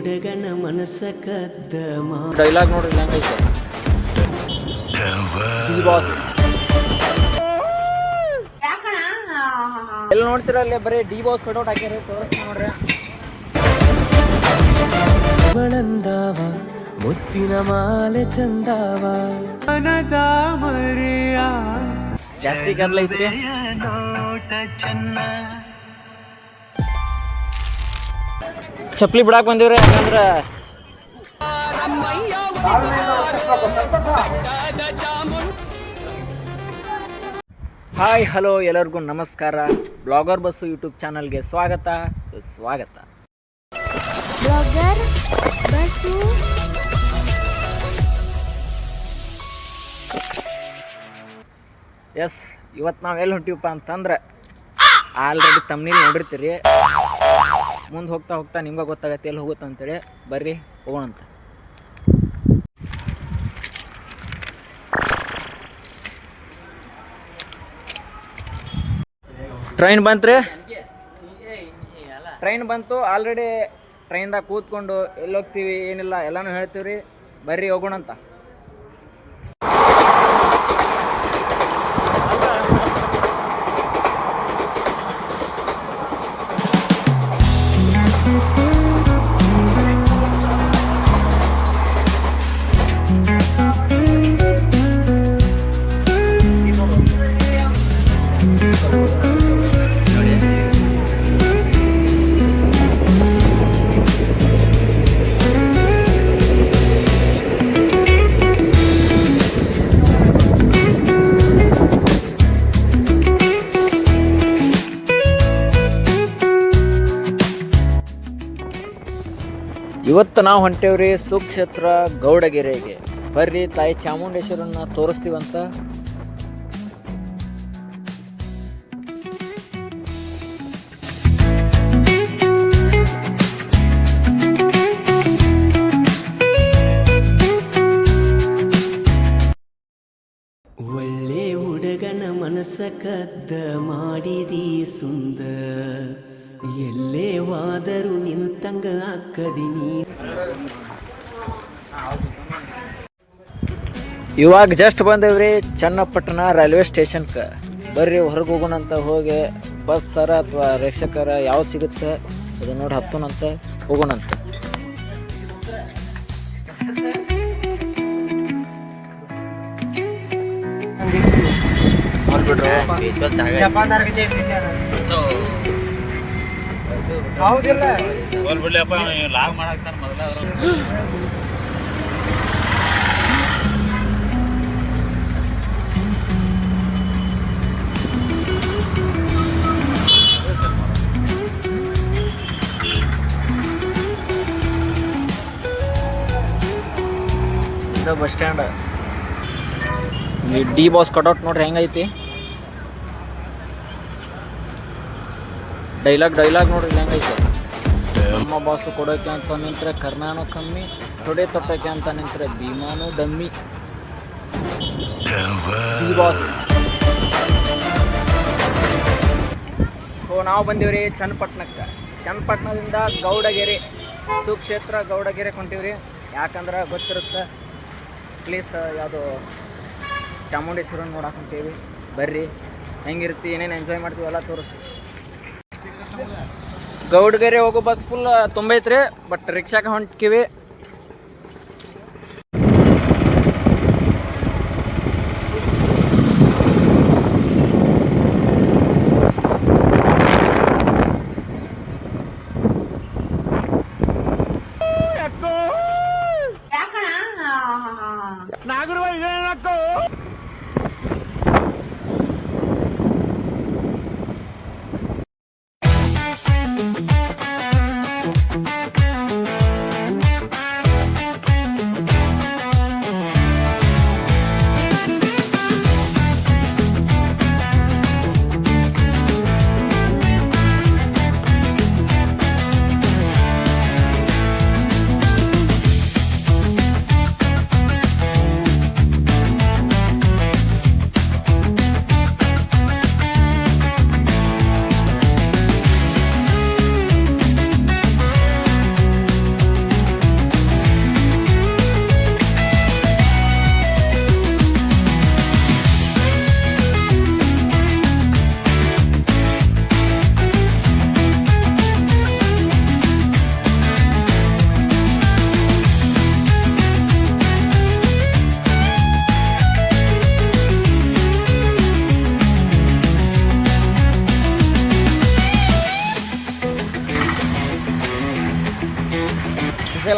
ಹುಡುಗನ ಮನಸ್ಸ ಕದ್ದ ಮಾ ಡೈಲಾಗ್ ನೋಡ್ರಿ ಹೆಂಗೈತೆ ಡಿ ಬಾಸ್ ಎಲ್ಲಿ ನೋಡ್ತೀರ ಅಲ್ಲೇ? ಬರೀ ಡಿ ಬಾಸ್ ಕಟೌಟ್ ಹಾಕ್ಯಾರ ತೋರಿಸ್ತಾ ನೋಡ್ರಿ. ಅವಳಂದಾವ ಮುತ್ತಿನ ಮಾಲೆ ಚಂದಾವ. ಜಾಸ್ತಿ ಮರೆಯ ನೋಟ ಗದ್ಲೈತ್ರಿ ಚಪ್ಲಿ ಬಿಡಾಕ್ ಬಂದಿವ್ರಿ ಯಾಕಂದ್ರೆ ಹಾಯ್ ಹಲೋ ಎಲ್ಲರಿಗೂ ನಮಸ್ಕಾರ. ಬ್ಲಾಗರ್ ಬಸ್ಸು ಯೂಟ್ಯೂಬ್ ಚಾನಲ್ಗೆ ಸ್ವಾಗತ. ಸ್ವಾಗತ. Blogger bus. ಎಸ್ ಇವತ್ತು ನಾವು ಎಲ್ಲಿ ಹೊಂಟಿವಪ್ಪ ಅಂತಂದ್ರೆ ಆಲ್ರೆಡಿ ತಮ್ಮನೇಲಿ ನೋಡಿರ್ತೀರಿ. ಮುಂದೆ ಹೋಗ್ತಾ ಹೋಗ್ತಾ ನಿಮ್ಗೆ ಗೊತ್ತಾಗತ್ತೆ ಎಲ್ಲಿ ಹೋಗುತ್ತೆ ಅಂತೇಳಿ ಬರ್ರಿ ಹೋಗೋಣಂತ ಟ್ರೈನ್ ಬಂತ್ರಿ? ಟ್ರೈನ್ ಬಂತು ಆಲ್ರೆಡಿ ಟ್ರೈನ್ದಾಗ ಕೂತ್ಕೊಂಡು ಎಲ್ಲಿ ಹೋಗ್ತೀವಿ ಏನಿಲ್ಲ, ಎಲ್ಲನೂ ಹೇಳ್ತೀವಿ ರೀ ಬರ್ರಿ ಹೋಗೋಣಂತ ಇವತ್ತು ನಾವು ಹೊಂಟೇವ್ರಿ ಸುಕ್ಷೇತ್ರ ಗೌಡಗೆರೆಗೆ. ಬರ್ರಿ ತಾಯಿ ಚಾಮುಂಡೇಶ್ವರನ್ನ ತೋರಿಸ್ತೀವಂತ ಒಳ್ಳೆ ಹುಡುಗನ ಮನಸ್ಸ ಕದ್ದ ಮಾಡಿದಿ ಸುಂದ ಎಲ್ಲೇ ವಾದರೂ ನಿಂತಂಗ ಅಕ್ಕದಿನಿ ಇವಾಗ ಜಸ್ಟ್ ಬಂದೇವ್ರಿ ಚನ್ನಪಟ್ಟಣ ರೈಲ್ವೆ ಸ್ಟೇಷನ್ಗೆ ಬರ್ರಿ ಹೊರಗೆ ಹೋಗೋಣಂತ ಹೋಗಿ ಬಸ್ ಸರ ಅಥವಾ ರಿಕ್ಷಕರ ಯಾವ್ದು ಸಿಗುತ್ತೆ ಅದು ನೋಡಿ ಹತ್ತೋಣಂತ ಹೋಗೋಣಂತ ಇದು ಬಸ್ ಸ್ಟ್ಯಾಂಡ್. ಈ ಡಿ ಬಾಸ್ ಕಟೌಟ್ ನೋಡ್ರಿ ಹೆಂಗೈತಿ? ಡೈಲಾಗ್ ಡೈಲಾಗ್ ನೋಡ್ರಿ ಹೆಂಗೈತೆ. ನಮ್ಮ ಬಾಸು ಕೊಡೋಕೆ ಅಂತ ನಿಂತರೆ ಕರ್ನಾನು ಕಮ್ಮಿ ತೊಡೆ ತೊಟ್ಟೋಕೆ ಅಂತ ನಿಂತರೆ ಭೀಮಾನು ಡಮ್ಮಿ. ಡಿ ಬಾಸ್ ಓ ನಾವು ಬಂದೀವ್ರಿ ಚನ್ನಪಟ್ಟಣಕ್ಕೆ. ಚನ್ನಪಟ್ಟಣದಿಂದ ಗೌಡಗೆರೆ ಸುಕ್ಷೇತ್ರ ಗೌಡಗೆರೆ ಕೊಂತೀವ್ರಿ ಯಾಕಂದ್ರೆ ಗೊತ್ತಿರುತ್ತೆ ಪ್ಲೀಸ್ ಯಾವುದು ಚಾಮುಂಡೇಶ್ವರನ ನೋಡಕ್ಕೆ ಹೊಂಟೀವಿ. ಬರ್ರಿ ಹೆಂಗಿರ್ತಿ ಏನೇನು ಎಂಜಾಯ್ ಮಾಡ್ತೀವಿ ಎಲ್ಲ ತೋರಿಸ್ತೀವಿ. ಗೌಡಗೆರೆ ಹೋಗೋ ಬಸ್ ಫುಲ್ ತುಂಬೈತ್ರಿ ಬಟ್ ರಿಕ್ಷಾಕ ಹೊಂಟಿವಿ ನಾಗರವ ಇದೇನಕ್ಕೋ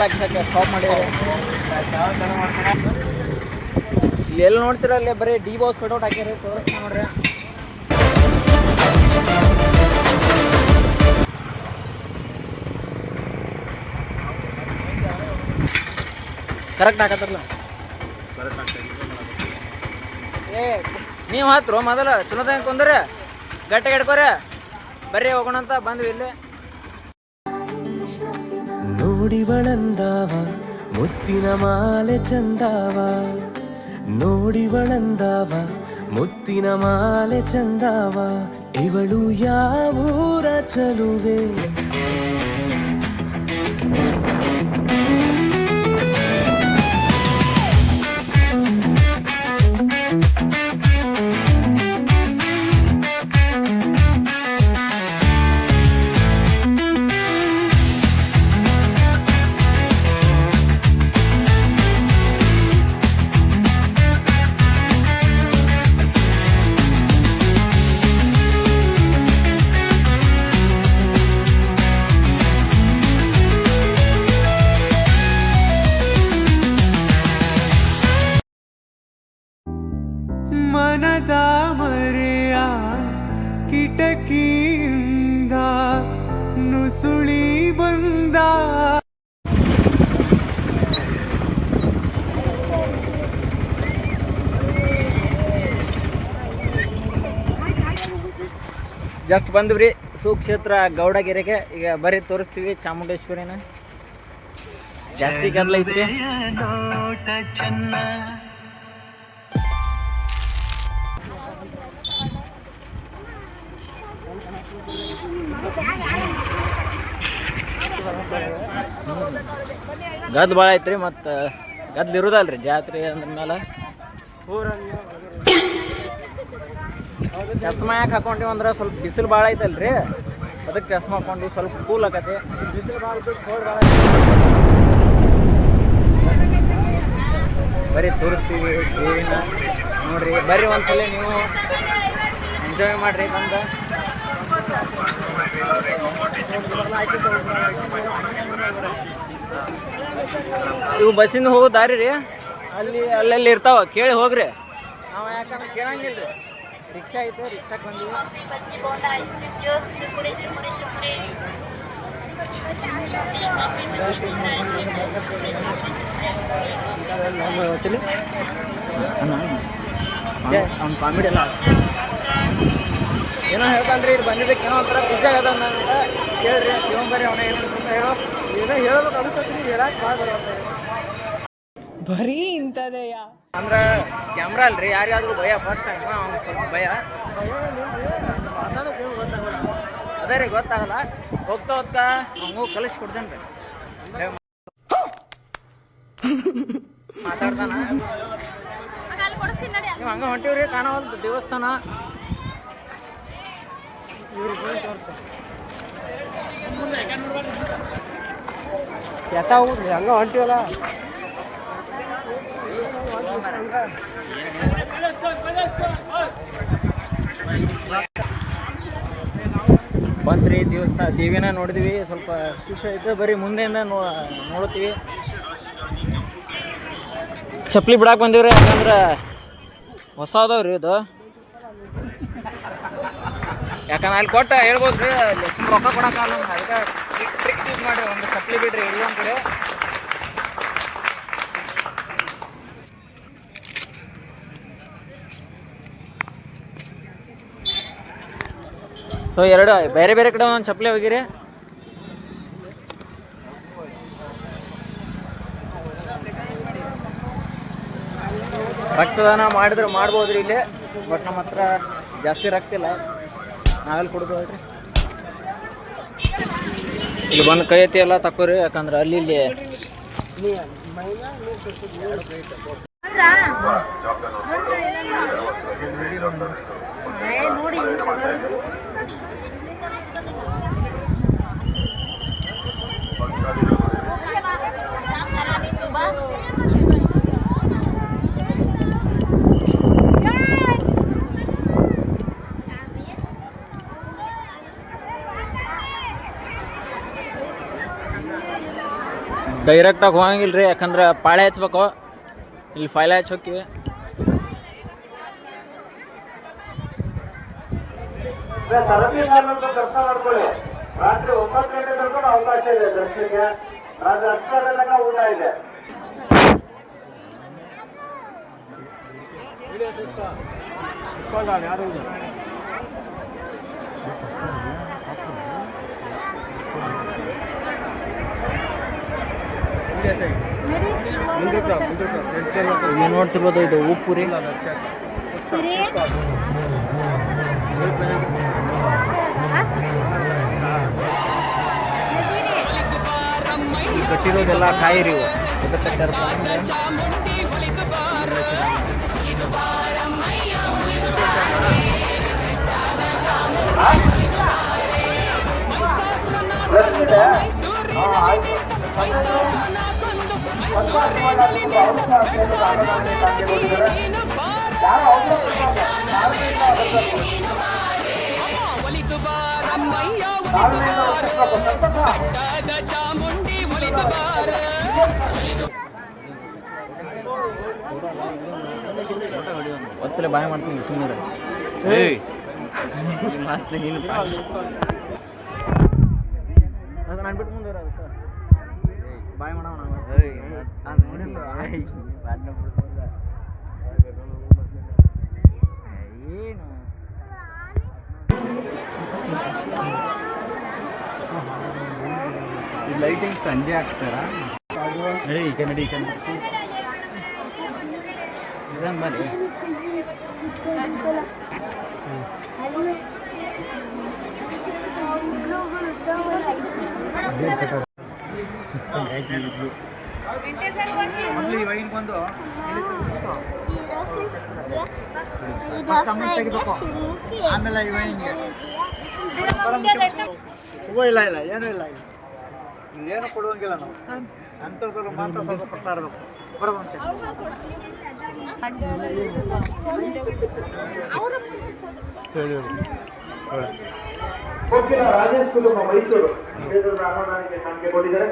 ಹಾಕ್ಸಕ್ಕೆ ಸ್ಟಾಪ್ ಮಾಡಿದ್ರೆ ಇಲ್ಲಿ ಎಲ್ಲಿ ನೋಡ್ತೀರ ಅಲ್ಲಿ ಬರೀ ಡಿ ಬಾಸ್ ಕಟೌಟ್ ಹಾಕ್ಯಾರ ತೋರಿಸ್ತಾ ನೋಡ್ರಿ. ಕರೆಕ್ಟ್ ಹಾಕತ್ತಲ್ಲ? ಏ, ನೀವು ಹತ್ರು ಮೊದಲ ಚಲೋ ಕುಂದ್ರೆ ಗಟ್ಟಿ ಹಿಡ್ಕೋರಿ ಬರ್ರಿ ಹೋಗೋಣ ಅಂತ ಬಂದ್ವಿ ಇಲ್ಲಿ. ನೋಡಿವಳಂದಾವ ಮುತ್ತಿನ ಮಾಲೆ ಚಂದಾವ ನೋಡಿವಳಂದಾವ ಮುತ್ತಿನ ಮಾಲೆ ಚಂದಾವ ಇವಳು ಯಾವೂರ ಚಲುವೆ ಬಂದ. ಜಸ್ಟ್ ಬಂದ್ವಿ. ಸುಕ್ಷೇತ್ರ ಗೌಡಗೆರೆಗೆ. ಈಗ ಬರ್ರಿ ತೋರಿಸ್ತೀವಿ ಚಾಮುಂಡೇಶ್ವರಿನ. ಜಾಸ್ತಿ ಗದ್ದಲ ಐತ್ರಿ ಗದ್ದು ಭಾಳ ಐತ್ರಿ ಮತ್ತು ಗದ್ಲು ಇರೋದಲ್ರಿ ಜಾತ್ರೆ ಅಂದ್ರ ಮೇಲೆ ಚಸ್ಮಾ ಯಾಕೆ ಹಾಕೊಂಡಿವಿ ಅಂದ್ರೆ ಸ್ವಲ್ಪ ಬಿಸಿಲು ಭಾಳ ಐತಲ್ರಿ. ಅದಕ್ಕೆ ಚಸ್ಮ ಹಾಕೊಂಡು ಸ್ವಲ್ಪ ಕೂಲ್ ಆಕತಿ. ಬರೀ ತೋರಿಸ್ತೀವಿ ನೋಡ್ರಿ, ಬರ್ರಿ ಒಂದ್ಸಲ ನೀವು. ಎಂಜಾಯ್ ಮಾಡ್ರಿ ಬಂದ. ಇವು ಬಸ್ಸಿಂದ ಹೋಗೋ ದಾರಿ ರೀ. ಅಲ್ಲಿ ಅಲ್ಲೆಲ್ಲಿ ಇರ್ತಾವ. ಕೇಳಿ ಹೋಗ್ರಿ. ನಾವು ಯಾಕಂದ್ರೆ ಕೇಳಂಗಿಲ್ಲ ರೀ ರಿಕ್ಷಾ ಐತೆ ರಿಕ್ಷಾಕ್ಕೆ ಬಂದೀವಿ. ಅವ್ನ ಕಾಮಿಡಿ ಎಲ್ಲ ಏನೋ ಹೇಳ್ತಾನ್ರಿ ಇಲ್ಲಿ ಬಂದಿದ್ದಕ್ಕೆ ಏನೋ ಒಂಥರ ಖುಷಿ ಆಗದ ಅಂತ ಕೇಳ್ರಿ ಶಿವನ್ ಬರ್ರಿ ಅವನ ಏನೋ ಅಂತ ಹೇಳೋ. ಏನೋ ಹೇಳೋದು ಕಲಿಸ್ತೀನಿ ಹೇಳಕ್ ಹೇಳಕ್ಕೆ ಭಾಳ ಬರುತ್ತೆ ಬರೀ ಇಂಥದೆಯಾ? ಅಂದ್ರೆ ಕ್ಯಾಮ್ರಾ ಅಲ್ರಿ ಯಾರಿಗಾದ್ರೂ ಭಯ ಫಸ್ಟ್ ಟೈಮ್ ಅವ್ನು ಸ್ವಲ್ಪ ಭಯ. ಅದೇ ರೀ ಗೊತ್ತಾಗಲ್ಲ. ಹೋಗ್ತಾ ಹೋಗ್ತಾ ಹಂಗೂ ಕಲಿಸಿ ಕೊಡ್ತೇನೆ ರೀ. ಮಾತಾಡ್ತಾನ? ನೀವು ಹಂಗೆ ಹೊಂಟಿವ್ರಿ ಒಂದು ದೇವಸ್ಥಾನ. ಎತ್ತ ಹೋಗುದ್ರಿ ಹಂಗ ಹೊಂಟಿವಲ್ಲ ಬಂದ್ರಿ ದೇವಸ್ಥಾನ ದೇವಿನ ನೋಡಿದ್ವಿ, ಸ್ವಲ್ಪ ಖುಷಿ ಆಯ್ತು. ಬರೀ ಮುಂದೆಯಿಂದ ನೋ, ನೋಡ್ತೀವಿ. ಚಪ್ಪಲಿ ಬಿಡಾಕ್ ಬಂದೀವ್ರಿ, ಯಾಕಂದ್ರೆ ಹೊಸದವ್ರಿ ಇದು. ಯಾಕಂದ್ರೆ ಅಲ್ಲಿ ಕೊಟ್ಟ ಹೇಳ್ಬೋದು ರೀ, ಅಲ್ಲಿ ಸುಮ್ಮ ರೊಕ್ಕ ಕೊಡೋಕ್ಕಾಗಲ್ಲ ನಮ್ಗೆ. ಅದಕ್ಕೆ ಟ್ರಿಕ್ ಯೂಸ್ ಮಾಡಿ ಒಂದು ಚಪ್ಪಲಿ ಬಿಡ್ರಿ ಇಲ್ಲ ಒಂದು ಕಡೆ. ಸೊ ಎರಡು, ಬೇರೆ ಬೇರೆ ಕಡೆ ಒಂದೊಂದು ಚಪ್ಪಲಿ ಹೋಗಿರಿ. ರಕ್ತದಾನ ಮಾಡಿದ್ರೆ ಮಾಡ್ಬೋದ್ರಿ ಇಲ್ಲಿ, ಬಟ್ ನಮ್ಮ ಹತ್ರ ಜಾಸ್ತಿ ರಕ್ತ ಇಲ್ಲ. ನಾವೆಲ್ಲ ಕೊಡೋದು ಅಲ್ರಿ ಇಲ್ಲಿ ಬಂದು ಕೈ ಐತಿ ಎಲ್ಲ ತಕೋರಿ ಯಾಕಂದ್ರೆ ಅಲ್ಲಿ ಇಲ್ಲಿ ನೋಡಿ ಡೈರೆಕ್ಟಾಗಿ ಹೋಗಂಗಿಲ್ಲ ರೀ ಯಾಕಂದ್ರೆ ಪಾಳೆ ಹಚ್ಬೇಕು ಇಲ್ಲಿ ಫೈಲ ಹಚ್ಚಿ ಹೋಗ್ತೀವಿ ಸರತಿ ಸಾಲನ್ನು ದರ್ಶನ ಮಾಡ್ಕೊಳ್ಳಿ ರಾತ್ರಿ ಒಂಬತ್ತು ಗಂಟೆ ತನಕ ಅವಕಾಶ ಇದೆ ದರ್ಶನಕ್ಕೆ ರಾತ್ರಿ ಹತ್ತು ಗಂಟೆ ತನಕ ಊಟ ಇದೆ ಇಲ್ಲಿ ನೋಡ್ತಿರ್ಬೋದು ಇದು ಉಪ್ಪು ರೀ ಕಟ್ಟಿರೋದೆಲ್ಲ ಕಾಯಿ ರೀ ಕಟ್ಟಾರಪ್ಪ ಅಂದ್ರೆ ಒತ್ತಲೆ ಬಾಯ ಮಾಡ್ತೀನಿ ಸುಮ್ಮನೆ ಏಯ್. ಮಾತು ನೀನು ಅದನ್ನ ಅನ್ಬಿಟ್ಟು ಮುಂದೆ ಅದಕ್ಕೆ ಬಾಯ್ ಮಾಡೋಣ ಏನು? ಲೈಟಿಂಗ್ ಸಂಜೆ ಹಾಕ್ತಾರ? ನಡಿ ಈ ಕಡೆ ನಡಿ ಈ ಆಮೇಲೆ ಇಲ್ಲ ಇಲ್ಲ ಏನೂ ಇಲ್ಲ ಏನು ಕೊಡುವಂಗಿಲ್ಲ ನಾವು ಅಂತರ್ಗರು ಮಾತ್ರ ಸ್ವಲ್ಪ ಕೊಡ್ತಾ ಇರಬೇಕು ಬರುವಂತೆ ರಾಜೇಶ್ ಕುಟುಂಬ ಮೈಸೂರು ನಮಗೆ ಕೊಟ್ಟಿದ್ದಾರೆ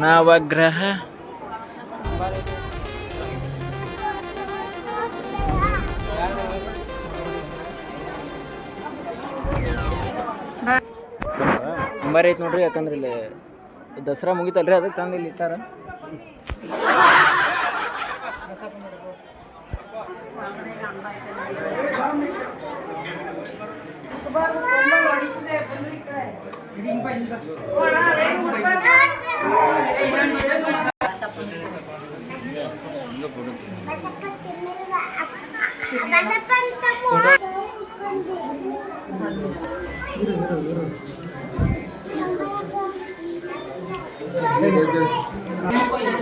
ನವಗ್ರಹ. ಅಂಬಾರಿ ಐತೆ ನೋಡ್ರಿ ಯಾಕಂದ್ರೆ ಇಲ್ಲಿ ದಸರಾ ಮುಗಿತಲ್ರಿ ಅದಕ್ಕೆ ತಂದು ಇಲ್ಲಿ ಇಟ್ಟಾರ.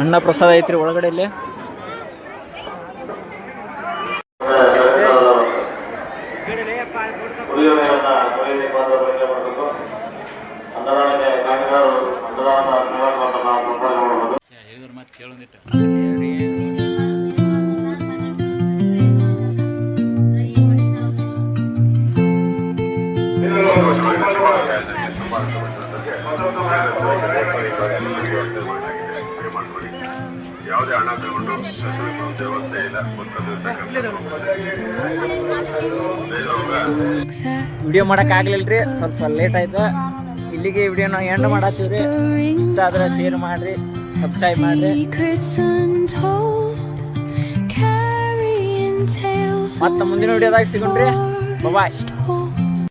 ಅನ್ನ ಪ್ರಸಾದ ಐತ್ರಿ ಒಳಗಡೆ ಇಲ್ಲಿ. ಯಾವುದೇ ಹಣ ತಗೊಂಡು ವ್ಯವಸ್ಥೆ ಇಲ್ಲ. ವಿಡಿಯೋ ಮಾಡಕ್ ಆಗ್ಲಿಲ್ರಿ ಸ್ವಲ್ಪ ಲೇಟ್ ಆಯ್ತು. ಇಲ್ಲಿಗೆ ವಿಡಿಯೋನ ಎಂಡ್ ಮಾಡತ್ತೀವ್ರಿ. ಇಷ್ಟ ಆದ್ರೆ ಶೇರ್ ಮಾಡ್ರಿ ಸಬ್ಸ್ಕ್ರೈಬ್ ಮಾಡ್ರಿ. ಮತ್ತೆ ಮುಂದಿನ ವಿಡಿಯೋದಾಗ ಸಿಗೋಣ್ರಿ. ಬಾಯ್.